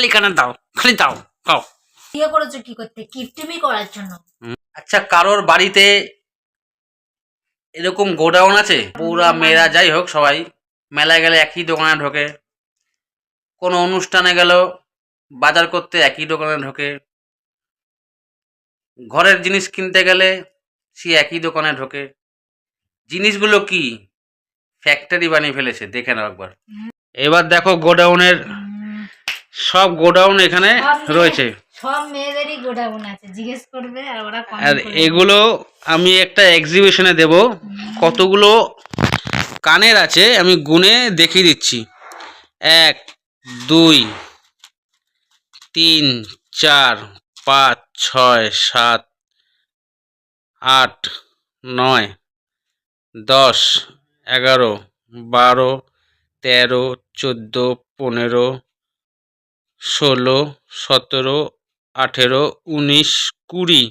খালি কানে দাও খালি দাও দাও। বিয়ে করেছ কি করতে? কিপটিমি করার জন্য। আচ্ছা কারোর বাড়িতে এরকম গোডাউন আছে? পুরা মেয়েরা যাই হোক সবাই মেলায় গেলে একই দোকানে ঢোকে। কোনো অনুষ্ঠানে গেল বাজার করতে একই দোকানে ঢোকে। ঘরের জিনিস কিনতে গেলে সে একই দোকানে ঢোকে। জিনিসগুলো কি? ফ্যাক্টরি বানিয়ে ফেলেছে দেখে নাও একবার। এবার দেখো গোডাউনের সব গোডাউন এখানে রয়েছে। সব মেয়েদেরই গোডাউন আছে জিজ্ঞেস করবে আর ওরা আর এগুলো আমি একটা এক্সিবিশনে দেব। কতগুলো কানের আছে আমি গুনে দেখিয়ে দিচ্ছি। এক দুই তিন চার পাঁচ ছয় সাত আট নয় দশ এগারো বারো তেরো চোদ্দ পনেরো ষোলো সতেরো আঠেরো উনিশ কুড়ি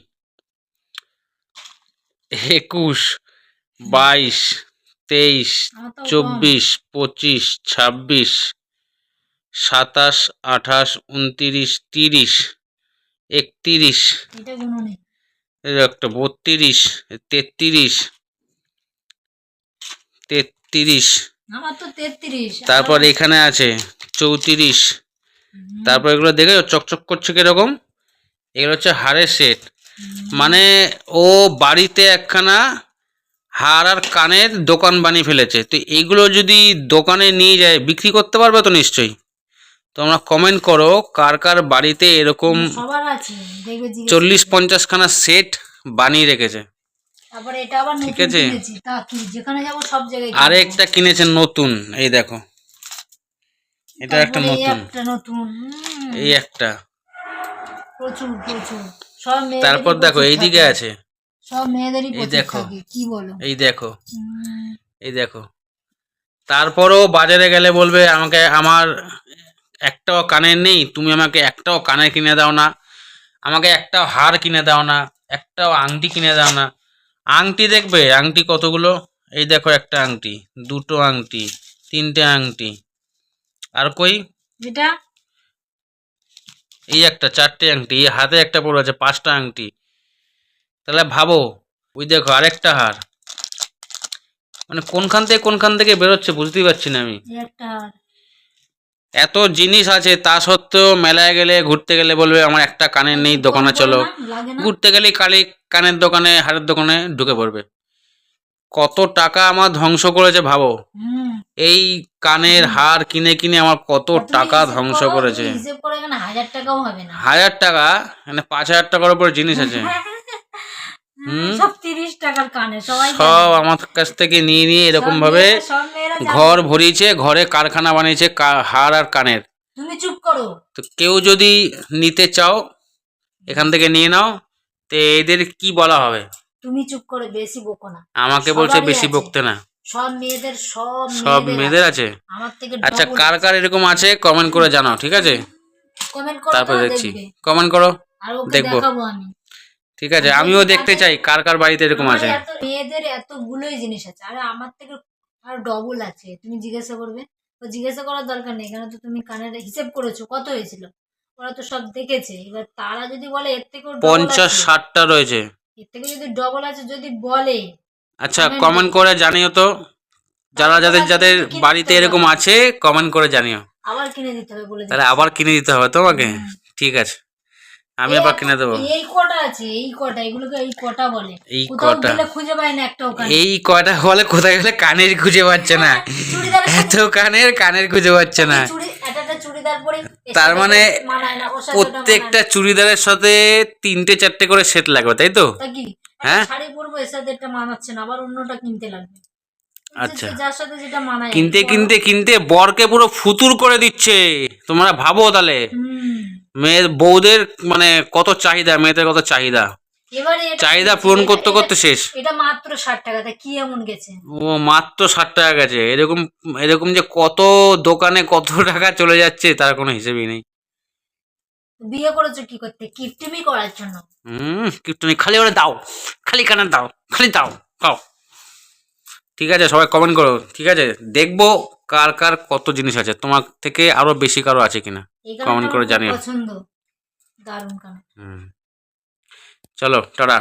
একুশ বাইশ তেইশ। চব্বিশ পঁচিশ ছাব্বিশ সাতাশ আঠাশ উনতিরিশ তিরিশ একতিরিশ একটা বত্রিশ তেত্রিশ তেত্রিশ। তারপর এখানে আছে চৌত্রিশ তারপর এগুলো দেখে চকচক করছে কীরকম? এগুলো হচ্ছে হাড়ের সেট মানে ও বাড়িতে একখানা হার আর কানের দোকান বানিয়ে ফেলেছে। তো এইগুলো যদি দোকানে নিয়ে যায় বিক্রি করতে পারবে তো নিশ্চয়ই? তোমরা কমেন্ট করো কার কার বাড়িতে এরকম চল্লিশ পঞ্চাশখানা সেট বানিয়ে রেখেছে। ঠিক আছে। আর। একটা কিনেছে নতুন এই দেখো। এটা একটা নতুন। একটা নতুন এই একটা। প্রচুর প্রচুর। সব তারপর দেখো এইদিকে আছে। সব মেয়েদেরই এই দেখো। কি বলো? এই দেখো। এই দেখো। তারপরও বাজারে গেলে বলবে আমাকে আমার একটাও কানের নেই তুমি আমাকে একটাও কানের কিনে দাও না। আমাকে একটাও হার কিনে দাও না একটাও আংটি কিনে দাও না। আংটি দেখবে? আংটি কতগুলো? এই দেখো একটা আংটি দুটো আংটি তিনটে আংটি। আর কই? এটা এই একটা চারটে আংটি এই হাতে একটা পড়ে আছে পাঁচটা আংটি। তাহলে ভাবো ওই দেখো আরেকটা হার। মানে কোনখান থেকে কোনখান থেকে বেরোচ্ছে বুঝতেই পারছি না আমি। এই একটা হার। এত জিনিস আছে তা সত্ত্বেও মেলায় গেলে ঘুরতে গেলে বলবে আমার একটা কানের নেই দোকানে চলো। ঘুরতে গেলেই কালি কানের দোকানে হারের দোকানে ঢুকে পড়বে। কত টাকা আমার ধ্বংস করেছে ভাবো। এই কানের হার কিনে কিনে আমার কত টাকা ধ্বংস করেছে। হাজার টাকা? মানে পাঁচ হাজার টাকার উপর জিনিস আছে। হুম। সব আমার কাছ থেকে নিয়ে নিয়ে এরকম ভাবে। ঘর ভরিয়েছে ঘরে কারখানা বানিয়েছে হার আর কানের। তুমি চুপ করো। তো কেউ যদি নিতে চাও এখান থেকে নিয়ে নাও তো এদের কি বলা হবে? তুমি চুপ করো বেশি বকো না। আমাকে বলছে বেশি বকতে না। সব মেয়েদের সব সব মেয়েদের আছে। আমার থেকে আচ্ছা কার কার এরকম আছে? কমেন্ট করে জানাও ঠিক আছে? কমেন্ট করো তারপর দেখছি। কমেন্ট করো দেখব। আমি। ঠিক আছে আমিও দেখতে চাই কার কার বাড়িতে এরকম আছে। এত মেয়েদের এতগুলোই জিনিস আছে। আরে আমার থেকে আর ডবল আছে। তুমি জিজ্ঞাসা করবে? তো জিজ্ঞাসা করার দরকার নেই কেন তো তুমি কানের হিসেব করেছ কত হয়েছিল? ওরা তো সব দেখেছে। এবার তারা যদি বলে এর double পঞ্চাশ ষাটটা রয়েছে। এর থেকে যদি ডবল আছে যদি বলে আচ্ছা কমেন্ট করে জানিও তো। যারা যাদের যাদের বাড়িতে এরকম আছে কমেন্ট করে জানিও। আবার কিনে দিতে হবে বলে তাহলে আবার কিনে দিতে হবে তোমাকে? ঠিক আছে। আমি আবার কিনে দেবো। এই কটা আছে এই কটা এগুলোকে এই কটা বলে। এই কটা। খুঁজে পাই না একটা ওখানে। এই কয়টা বলে কোথায় গেলে কানের খুঁজে পাচ্ছে না। এত কানের কানের খুঁজে পাচ্ছে না। তার মানে প্রত্যেকটা চুড়িদারের সাথে তিনটে চারটে করে সেট লাগবে তাই তো? হ্যাঁ? শাড়ি পরবো এর সাথে এটা মানাচ্ছে না আবার অন্যটা কিনতে লাগবে। আচ্ছা। যার সাথে যেটা মানায় কিনতে কিনতে কিনতে বরকে পুরো ফুতুর করে দিচ্ছে। তোমরা ভাবো তাহলে। মেয়ের বউদের মানে কত চাহিদা মেয়েদের কত চাহিদা? এবারে চাহিদা পূরণ করতে করতে শেষ। এটা মাত্র ষাট টাকা কি এমন গেছে? ও মাত্র ষাট টাকা গেছে। এরকম এরকম যে কত দোকানে কত টাকা চলে যাচ্ছে তার কোনো হিসেবই নেই। বিয়ে করেছ কি করতে? কিপটিমি করার জন্য। হুম কিপটিমি। খালি ওরা দাও। খালি কানে দাও? খালি দাও। খাও। ঠিক আছে সবাই কমেন্ট করো। ঠিক আছে দেখব কার কার কত জিনিস আছে। তোমার থেকে আরও বেশি কারও আছে কিনা? কমেন্ট করে জানিও। পছন্দ। দারুণ হুম। চলো টাটা।